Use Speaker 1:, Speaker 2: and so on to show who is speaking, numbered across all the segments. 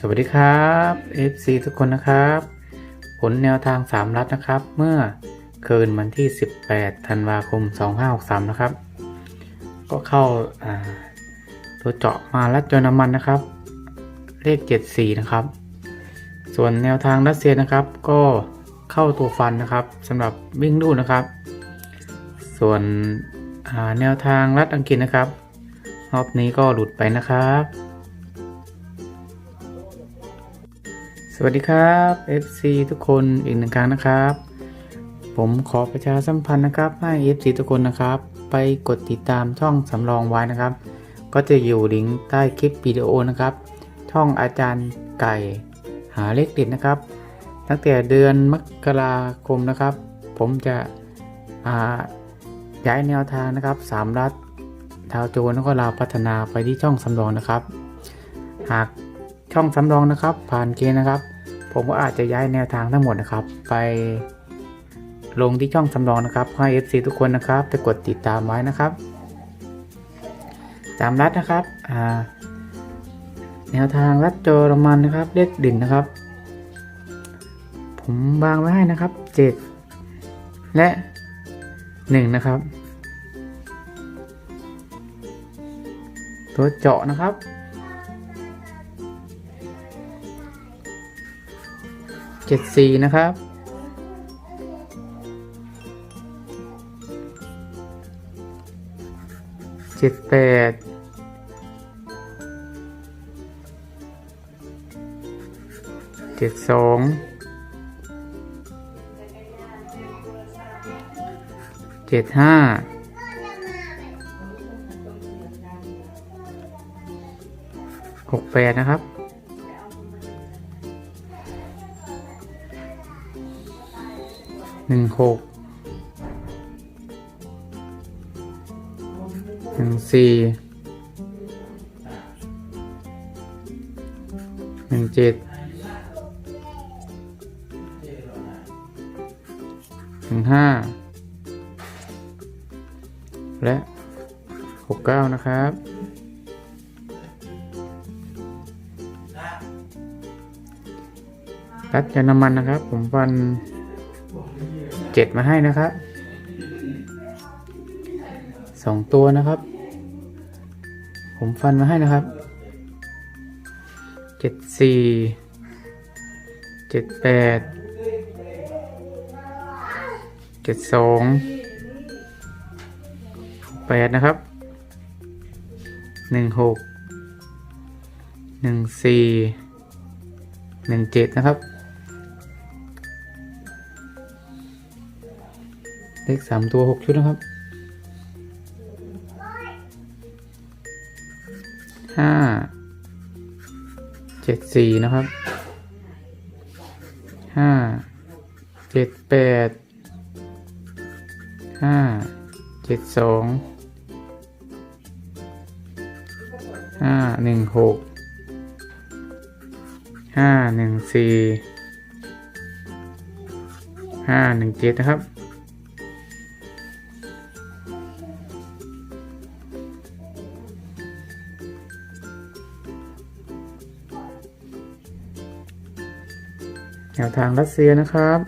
Speaker 1: สวัสดีครับ FC ทุกคนนะครับ ผลแนวทาง 3 รัฐนะครับ เมื่อคืนวันที่ 18 ธันวาคม 2563 นะครับ ก็เข้าตัวเจาะมารัดจนน้ำมันนะครับ เลข 74 นะครับ ส่วนแนวทางรัสเซียนะครับ ก็เข้าตัวฟันนะครับสำหรับวิ่งดูนะครับ ส่วนแนวทางรัฐอังกฤษนะครับ รอบนี้ก็หลุดไปนะครับ สวัสดีครับ FC ทุกคนอีกหนึ่งครั้งนะครับ ผมขอประชาสัมพันธ์นะครับ ให้ FC ทุกคนนะครับ ไปกดติดตามช่องสำรองไว้นะครับ ก็จะอยู่ลิงก์ใต้คลิปวิดีโอนะครับ ช่องอาจารย์ไก่หาเลขเด็ดนะครับ ตั้งแต่เดือนมกราคมนะครับ ผมจะอ่าย้ายแนวทางนะครับสามรัฐทาวโจนแล้วก็ลาวพัฒนาไปที่ช่องสำรองนะครับ หาก ช่องสำรองนะครับ ผ่านเกณฑ์นะครับ ผมก็อาจจะย้ายแนวทางทั้งหมดนะครับ ไปลงที่ช่องสำรองนะครับให้ FC ทุกคนนะครับไปกดติดตามไว้นะครับ ตามรัฐนะครับแนวทางรัฐเจอรมันนะครับเลขดิ่นนะครับ ผมวางไว้ให้นะครับ 7 และ 1 นะครับ ตัวเจาะนะครับ เจ็ดสี่นะครับ เจ็ดแปด เจ็ดสอง เจ็ดห้า หกแปดนะครับ หนึ่งหกหนึ่งสี่หนึ่งเจ็ดหนึ่งห้าและหกเก้านะครับรัดยาน้ำมันนะครับ ผมฟัน จ็ดมาให้นะครับสองตัวนะครับ ผมฟันมาให้นะครับเจ็ดสี่เจ็ดแปดเจ็ดสองแปดนะครับหนึ่งหกหนึ่งสี่หนึ่งเจ็ดนะครับ เลขสามตัวหกชุดนะครับห้าเจ็ดสี่นะครับห้าเจ็ดแปดห้าเจ็ดสองห้าหนึ่งหกห้าหนึ่งสี่ห้าหนึ่งเจ็ดนะครับ แนวทางรัสเซียนะครับ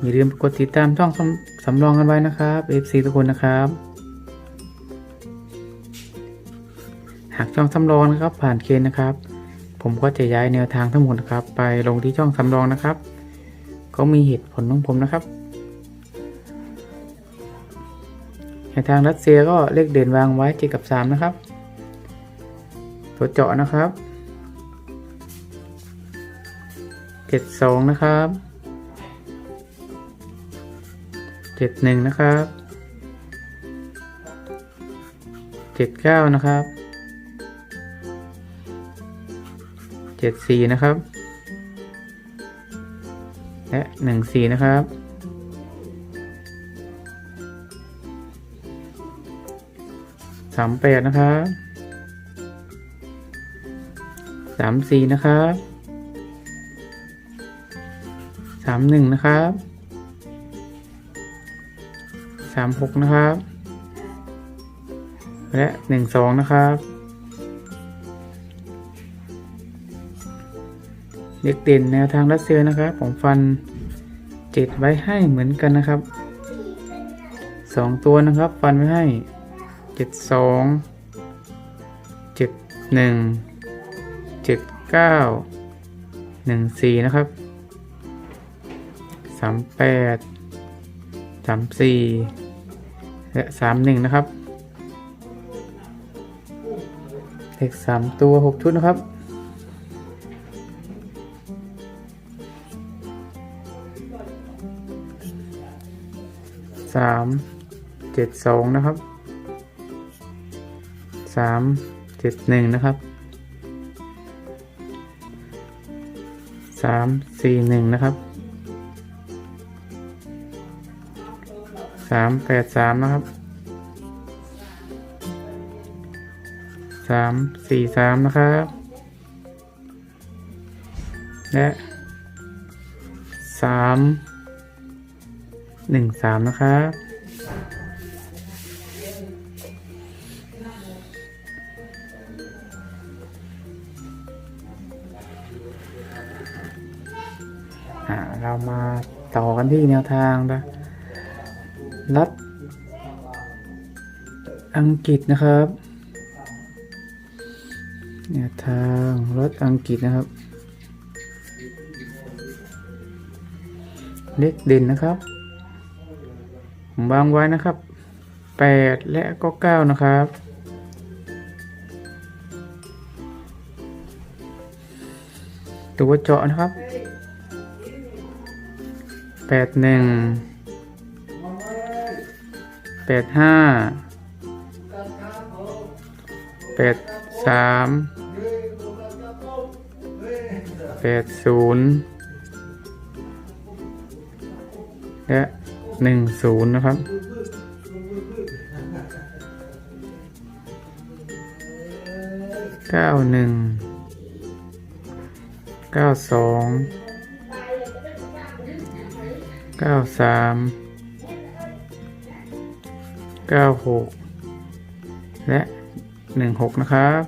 Speaker 1: อย่าลืมกดติดตามช่องสำรองกันไว้นะครับ FC ทุกคนนะครับ หากช่องสำรองนะครับ ผ่านเกณฑ์นะครับ ผมก็จะย้ายแนวทางทั้งหมดนะครับ ไปลงที่ช่องสำรองนะครับ ก็มีเหตุผลของผมนะครับแนวทางรัสเซียก็เลขเด่นวางไว้เจ็ดกับสามนะครับ ตัวเจาะนะครับเจ็ดสองนะครับเจ็ดหนึ่งนะครับเจ็ดเก้านะครับเจ็ดสี่นะครับ และหนึ่งสี่นะครับสามแปดนะครับ สามสี่นะครับสามหนึ่งนะครับสามหกนะครับ และหนึ่งสองนะครับเด็กเด่นแนวทางรัสเซียนะครับ ผมฟันเจ็ดไว้ให้เหมือนกันนะครับสองตัวนะครับ ฟันไว้ให้เจ็ดสองเจ็ดหนึ่ง เก้าหนึ่งสี่นะครับสามแปดสามสี่และสามหนึ่งนะครับเลขสามตัวหกชุดนะครับสามเจ็ดสองนะครับสามเจ็ดหนึ่งนะครับ สามสี่หนึ่งนะครับสามแปดสามนะครับสามสี่สามนะครับ และสามหนึ่งสามนะครับ อ่าเรามาต่อกันที่แนวทางนะรัฐอังกฤษนะครับแนวทางรัฐอังกฤษนะครับ เลขเด่นนะครับ ผมวางไว้นะครับแปดและก็เก้านะครับตัวเจาะนะครับ ดหนึ่งแปดห้าแปดสามแปดศูนย์และหนึ่งศูนย์นะครับ เก้าหนึ่ง เก้าสอง เก้าสามเก้าหกและหนึ่งหกนะครับ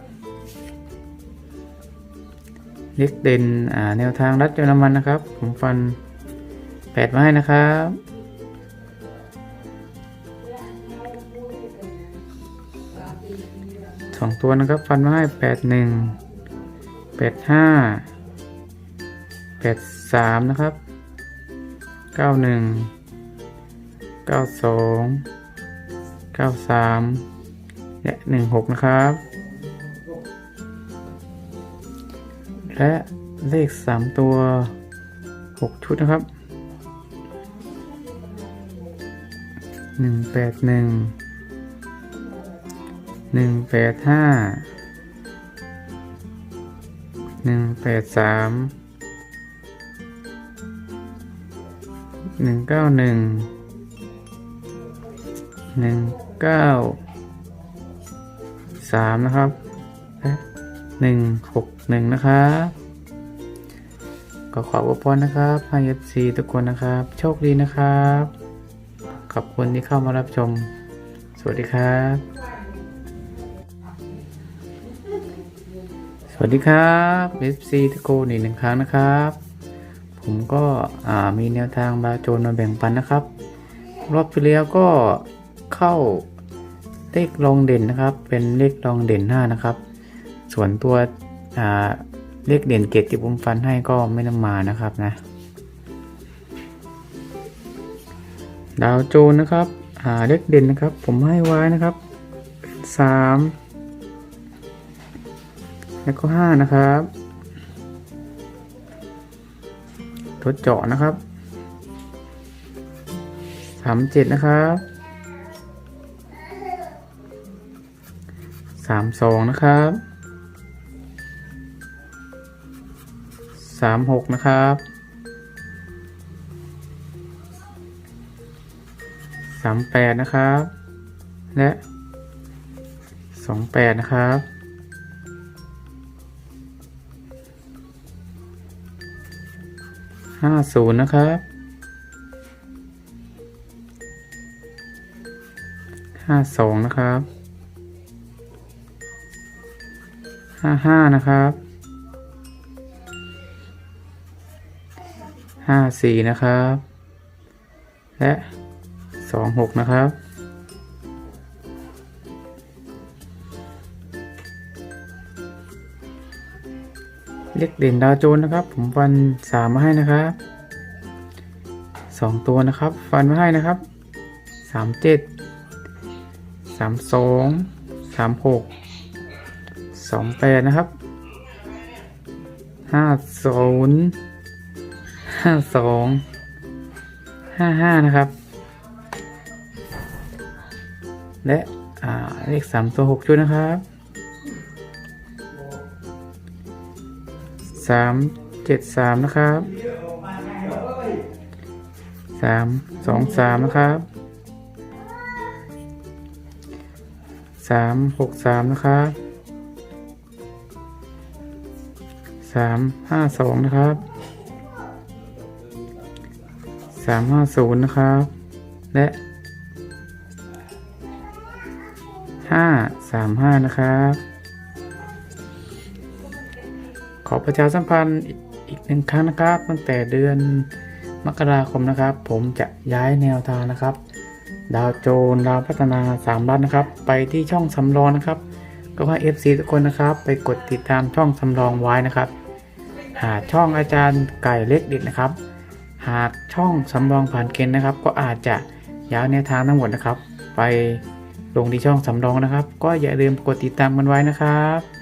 Speaker 1: เล็กเด่นอ่าแนวทางรัดเยอรมันนะครับ ผมฟันแปดไมาให้นะครับสองตัวนะครับ ฟันมาให้แปดหนึ่งแปดห้าแปดสามนะครับ เก้าหนึ่งเก้าสองเก้าสามและหนึ่งหกนะครับ และเลขสามตัวหกชุดนะครับหนึ่งแปดหนึ่งหนึ่งแปดห้าหนึ่งแปดสาม หนึ่งเก้าหนึ่งหนึ่งเก้าสามนะครับหนึ่งหกหนึ่งนะครับก็ขอบอวยพรนะครับให้ FC ทุกคนนะครับ โชคดีนะครับ ขอบคุณที่เข้ามารับชม สวัสดีครับ สวัสดีครับ FC ทุกคนอีกหนึ่งครั้งนะครับ ผมก็มีแนวทางบาโจนมาแบ่งปันนะครับ รอบที่แล้วก็เข้าเลขรองเด่นนะครับ เป็นเลขรองเด่น5นะครับ ส่วนตัวเลขเด่นเกตที่ผมฟันให้ก็ไม่นำมานะครับนะ ดาวโจนนะครับเลขเด่นนะครับ ผมให้ไว้นะครับสามแล้วก็ห้านะครับ ตัวเจาะนะครับสามเจ็ดนะครับสามสองนะครับสามหกนะครับสามแปดนะครับ และสองแปดนะครับ ห้าศูนย์นะครับห้าสองนะครับห้าห้านะครับห้าสี่นะครับ และสองหกนะครับ เลขเด่นดาวโจนนะครับ ผมฟันสามมาให้นะครับสองตัวนะครับ ฟันมาให้นะครับสามเจ็ดสามสองสามหกสองแปดนะครับห้าศูนย์ห้าสองห้าห้านะครับ และเลขสามตัวหกชุดนะครับ สามเจ็ดสามนะครับสามสองสามนะครับสามหกสามนะครับสามห้าสองนะครับสามห้าศูนย์นะครับ และห้าสามห้านะครับ ขอประชาสัมพันธ์อีกหนึ่งครั้งนะครับ ตั้งแต่เดือนมกราคมนะครับ ผมจะย้ายแนวทางนะครับ ดาวโจนดาวพัฒนาสามรัฐนะครับ ไปที่ช่องสำรองนะครับ ก็ให้ FC ทุกคนนะครับ ไปกดติดตามช่องสำรองไว้นะครับ หาช่องอาจารย์ไก่เล็กดิดนะครับ หากช่องสำรองผ่านเกณฑ์นะครับ ก็อาจจะย้ายแนวทางทั้งหมดนะครับ ไปลงที่ช่องสำรองนะครับ ก็อย่าลืมกดติดตามกันไว้นะครับ